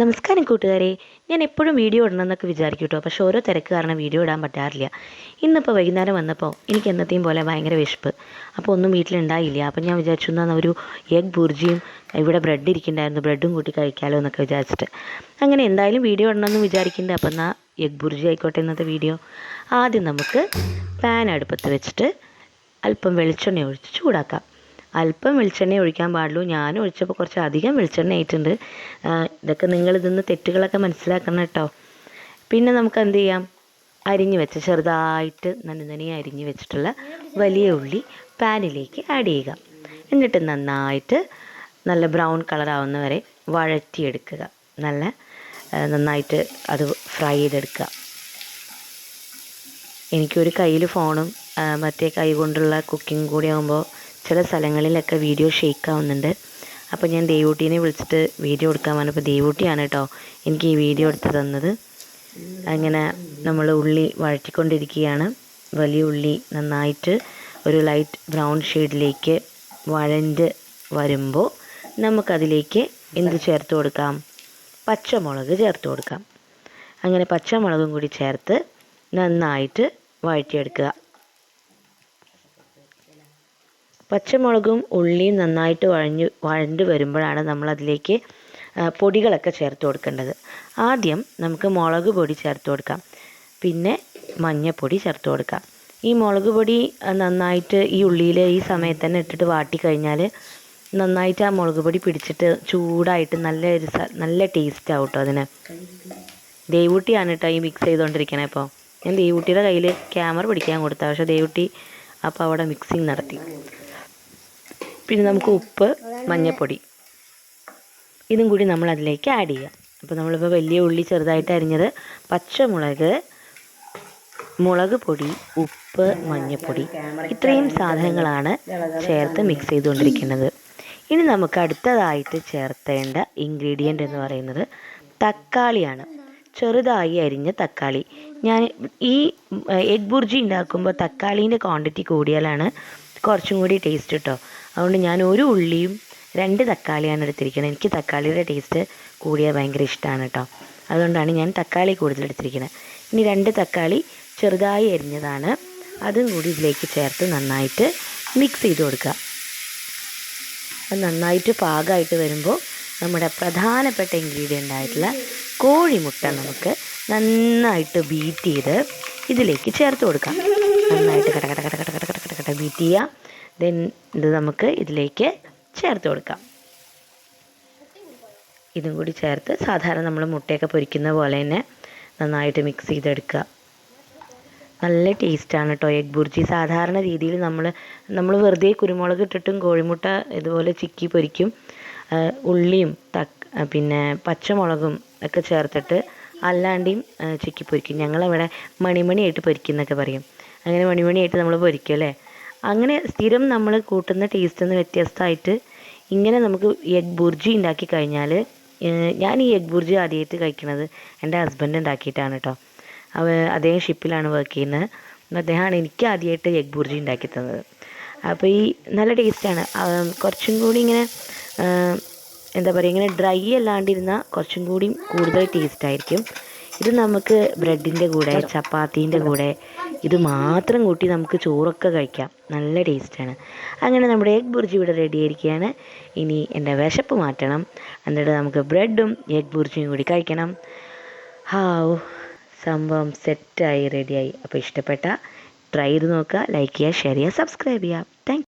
നമസ്കാരം കൂട്ടുകാരെ. ഞാൻ എപ്പോഴും വീഡിയോ ഇടണമെന്നൊക്കെ വിചാരിക്കും കേട്ടോ. പക്ഷേ ഓരോ തിരക്ക് കാരണം വീഡിയോ ഇടാൻ പറ്റാറില്ല. ഇന്നിപ്പോൾ വൈകുന്നേരം വന്നപ്പോൾ എനിക്ക് എന്നത്തെയും പോലെ ഭയങ്കര വിശപ്പ്. അപ്പോൾ ഒന്നും വീട്ടിലുണ്ടായില്ല. അപ്പോൾ ഞാൻ വിചാരിച്ചു എന്നാൽ ഒരു എഗ് ബുർജിയും ഇവിടെ ബ്രെഡ് ഇരിക്കുന്നുണ്ടായിരുന്നു ബ്രെഡും കൂട്ടി കഴിക്കാമല്ലോ എന്നൊക്കെ വിചാരിച്ചിട്ട്. അങ്ങനെ എന്തായാലും വീഡിയോ ഇടണമെന്ന് വിചാരിക്കുന്നുണ്ട്. അപ്പോൾ എന്നാൽ എഗ് ബുർജി ആയിക്കോട്ടെ ഇന്നത്തെ വീഡിയോ. ആദ്യം നമുക്ക് പാൻ അടുപ്പത്ത് വെച്ചിട്ട് അല്പം വെളിച്ചെണ്ണ ഒഴിച്ച് ചൂടാക്കാം. അല്പം വെളിച്ചെണ്ണ ഒഴിക്കാൻ പാടുള്ളൂ. ഞാൻ ഒഴിച്ചപ്പോൾ കുറച്ച് അധികം വെളിച്ചെണ്ണ ആയിട്ടുണ്ട്. ഇതൊക്കെ നിങ്ങൾ ഇതിന്ന് തെറ്റുകളൊക്കെ മനസ്സിലാക്കണം കേട്ടോ. പിന്നെ നമുക്ക് എന്ത് ചെയ്യാം? അരിഞ്ഞു വെച്ച ചെറുതായിട്ട് നനുനനി അരിഞ്ഞു വെച്ചിട്ടുള്ള വലിയ ഉള്ളി പാനിലേക്ക് ആഡ് ചെയ്യുക. എന്നിട്ട് നന്നായിട്ട് നല്ല ബ്രൗൺ കളർ ആവുന്ന വരെ വഴറ്റിയെടുക്കുക. നല്ല നന്നായിട്ട് അത് ഫ്രൈ ചെയ്തെടുക്കുക. എനിക്കൊരു കയ്യിൽ ഫോണും മറ്റേ കൈ കൊണ്ടുള്ള കുക്കിംഗ് കൂടി ആകുമ്പോൾ ചില സ്ഥലങ്ങളിലൊക്കെ വീഡിയോ ഷെയ്ക്ക് ആവുന്നുണ്ട്. അപ്പോൾ ഞാൻ ദേവൂട്ടീനെ വിളിച്ചിട്ട് വീഡിയോ എടുക്കാൻ പറഞ്ഞപ്പോൾ ദേവൂട്ടിയാണ് കേട്ടോ എനിക്ക് ഈ വീഡിയോ എടുത്ത് തന്നത്. അങ്ങനെ നമ്മൾ ഉള്ളി വഴറ്റിക്കൊണ്ടിരിക്കുകയാണ്. വലിയ ഉള്ളി നന്നായിട്ട് ഒരു ലൈറ്റ് ബ്രൗൺ ഷെയ്ഡിലേക്ക് വഴണ്ട് വരുമ്പോൾ നമുക്കതിലേക്ക് എന്ത് ചേർത്ത് കൊടുക്കാം? പച്ചമുളക് ചേർത്ത് കൊടുക്കാം. അങ്ങനെ പച്ചമുളകും കൂടി ചേർത്ത് നന്നായിട്ട് വഴറ്റിയെടുക്കുക. പച്ചമുളകും ഉള്ളിയും നന്നായിട്ട് വഴഞ്ഞു വഴണ്ട് വരുമ്പോഴാണ് നമ്മൾ അതിലേക്ക് പൊടികളൊക്കെ ചേർത്ത് കൊടുക്കേണ്ടത്. ആദ്യം നമുക്ക് മുളക് പൊടി ചേർത്ത് കൊടുക്കാം. പിന്നെ മഞ്ഞൾപ്പൊടി ചേർത്ത് കൊടുക്കാം. ഈ മുളക് പൊടി നന്നായിട്ട് ഈ ഉള്ളിയിൽ ഈ സമയത്ത് തന്നെ ഇട്ടിട്ട് വാട്ടി കഴിഞ്ഞാൽ നന്നായിട്ട് ആ മുളക് പൊടി പിടിച്ചിട്ട് ചൂടായിട്ട് നല്ല ഒരു നല്ല ടേസ്റ്റ് ആവും കേട്ടോ അതിന്. ദേവൂട്ടിയാണ് കേട്ടോ ഈ മിക്സ് ചെയ്തുകൊണ്ടിരിക്കണേ ഇപ്പോൾ ഞാൻ ദേവൂട്ടിയുടെ കയ്യിൽ ക്യാമറ പിടിക്കാൻ കൊടുത്ത പക്ഷേ ദേവൂട്ടി അപ്പോൾ അവിടെ മിക്സിങ് നടത്തി. പിന്നെ നമുക്ക് ഉപ്പ് മഞ്ഞൾപ്പൊടി ഇതും കൂടി നമ്മൾ അതിലേക്ക് ആഡ് ചെയ്യാം. അപ്പോൾ നമ്മളിപ്പോൾ വലിയ ഉള്ളി ചെറുതായിട്ട് അരിഞ്ഞത് പച്ചമുളക് മുളക് പൊടി ഉപ്പ് മഞ്ഞൾപ്പൊടി ഇത്രയും സാധനങ്ങളാണ് ചേർത്ത് മിക്സ് ചെയ്തുകൊണ്ടിരിക്കുന്നത്. ഇനി നമുക്ക് അടുത്തതായിട്ട് ചേർത്തേണ്ട ഇൻഗ്രീഡിയന്റ് എന്ന് പറയുന്നത് തക്കാളിയാണ്. ചെറുതായി അരിഞ്ഞ തക്കാളി. ഞാൻ ഈ എഗ് ബുർജി ഉണ്ടാക്കുമ്പോൾ തക്കാളീന്റെ ക്വാണ്ടിറ്റി കൂടിയാലാണ് കുറച്ചും കൂടി ടേസ്റ്റ് കിട്ടോ അതുകൊണ്ട് ഞാൻ ഒരു ഉള്ളിയും രണ്ട് തക്കാളിയാണ് എടുത്തിരിക്കുന്നത്. എനിക്ക് തക്കാളിയുടെ ടേസ്റ്റ് കൂടിയാൽ ഭയങ്കര ഇഷ്ടമാണ് കേട്ടോ. അതുകൊണ്ടാണ് ഞാൻ തക്കാളി കൂടുതൽ എടുത്തിരിക്കുന്നത്. ഇനി രണ്ട് തക്കാളി ചെറുതായി എരിഞ്ഞതാണ് അതും കൂടി ഇതിലേക്ക് ചേർത്ത് നന്നായിട്ട് മിക്സ് ചെയ്ത് കൊടുക്കുക. അത് നന്നായിട്ട് പാകമായിട്ട് വരുമ്പോൾ നമ്മുടെ പ്രധാനപ്പെട്ട ഇൻഗ്രീഡിയന്റ് ആയിട്ടുള്ള കോഴിമുട്ട നമുക്ക് നന്നായിട്ട് ബീറ്റ് ചെയ്ത് ഇതിലേക്ക് ചേർത്ത് കൊടുക്കാം. നന്നായിട്ട് കട കട കട കട കട കട കട ബീറ്റ് ചെയ്യുക. ദെൻ ഇത് നമുക്ക് ഇതിലേക്ക് ചേർത്ത് കൊടുക്കാം. ഇതും കൂടി ചേർത്ത് സാധാരണ നമ്മൾ മുട്ടയൊക്കെ പൊരിക്കുന്ന പോലെ തന്നെ നന്നായിട്ട് മിക്സ് ചെയ്തെടുക്കുക. നല്ല ടേസ്റ്റാണ് കേട്ടോ എഗ് ബുർജി സാധാരണ രീതിയിൽ നമ്മൾ നമ്മൾ വെറുതെ കുരുമുളക് ഇട്ടിട്ടും കോഴിമുട്ട ഇതുപോലെ ചിക്കി പൊരിക്കും. ഉള്ളിയും തക്ക പിന്നെ പച്ചമുളകും ഒക്കെ ചേർത്തിട്ട് അല്ലാണ്ടിയും ചിക്കി പൊരിക്കും. ഞങ്ങളിവിടെ മണിമണിയായിട്ട് പൊരിക്കുന്നൊക്കെ പറയും. അങ്ങനെ മണിമണിയായിട്ട് നമ്മൾ പൊരിക്കും അല്ലേ? അങ്ങനെ സ്ഥിരം നമ്മൾ കൂട്ടുന്ന ടേസ്റ്റ് നിന്ന് വ്യത്യസ്തമായിട്ട് ഇങ്ങനെ നമുക്ക് എഗ് ബുർജി ഉണ്ടാക്കി കഴിഞ്ഞാൽ ഞാൻ ഈ എഗ് ബുർജി ആദ്യമായിട്ട് കഴിക്കുന്നത് എന്റെ ഹസ്ബൻഡ് ഉണ്ടാക്കിയിട്ടാണ് കേട്ടോ അവ അദ്ദേഹം ഷിപ്പിലാണ് വർക്ക് ചെയ്യുന്നത്. അപ്പോൾ അദ്ദേഹമാണ് എനിക്ക് ആദ്യമായിട്ട് എഗ് ബുർജി ഉണ്ടാക്കി തന്നത്. അപ്പോൾ ഈ നല്ല ടേസ്റ്റാണ് കുറച്ചും കൂടി ഇങ്ങനെ എന്താ പറയുക ഇങ്ങനെ ഡ്രൈ അല്ലാണ്ടിരുന്നാൽ കുറച്ചും കൂടി കൂടുതൽ ടേസ്റ്റ് ആയിരിക്കും. ഇത് നമുക്ക് ബ്രെഡിന്റെ കൂടെ ചപ്പാത്തീന്റെ കൂടെ ഇത് മാത്രം കൂട്ടി നമുക്ക് ചോറൊക്കെ കഴിക്കാം. നല്ല ടേസ്റ്റാണ്. അങ്ങനെ നമ്മുടെ എഗ് ബുർജി ഇവിടെ റെഡി ആയിരിക്കുകയാണ്. ഇനി എന്റെ വിശപ്പ് മാറ്റണം. എന്നിട്ട് നമുക്ക് ബ്രെഡും എഗ് ബുർജിയും കൂടി കഴിക്കണം. ഹാവ് സംഭവം സെറ്റായി റെഡിയായി അപ്പോൾ ഇഷ്ടപ്പെട്ട ട്രൈ ചെയ്ത് നോക്കുക ലൈക്ക് ചെയ്യുക ഷെയർ ചെയ്യുക സബ്സ്ക്രൈബ് ചെയ്യുക. താങ്ക്